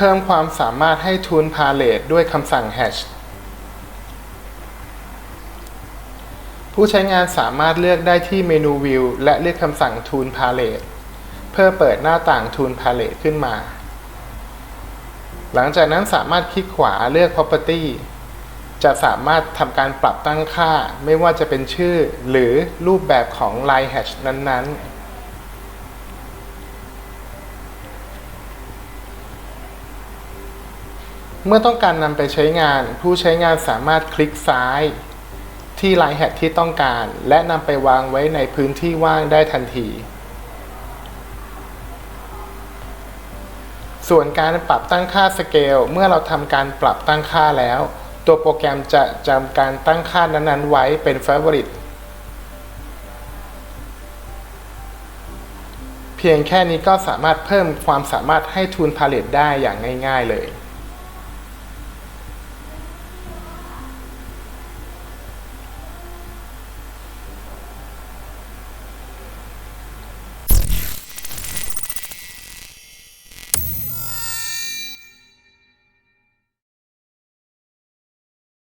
เพิ่มความสามารถให้ Tool Palette ด้วยคำสั่ง hash ผู้ใช้งานสามารถเลือกได้ที่เมนู View และเลือกคำสั่ง Tool Palette เพื่อเปิดหน้าต่าง Tool Palette ขึ้นมา หลังจากนั้นสามารถคลิกขวาเลือก Property จะสามารถทำการปรับตั้งค่าไม่ว่าจะเป็นชื่อหรือรูปแบบของ line hash นั้นๆ เมื่อต้องการนำไปใช้งาน ผู้ใช้งานสามารถคลิกซ้ายที่ line hash ที่ต้องการ และนำไปวางไว้ในพื้นที่ว่างได้ทันที ส่วนการปรับตั้งค่าสเกล เมื่อเราทำการปรับตั้งค่าแล้ว ตัวโปรแกรมจะจำการตั้งค่านั้นๆไว้เป็น Favorite เพียงแค่นี้ก็สามารถเพิ่มความสามารถให้ Tool Palette ได้อย่างง่าย ๆ เลย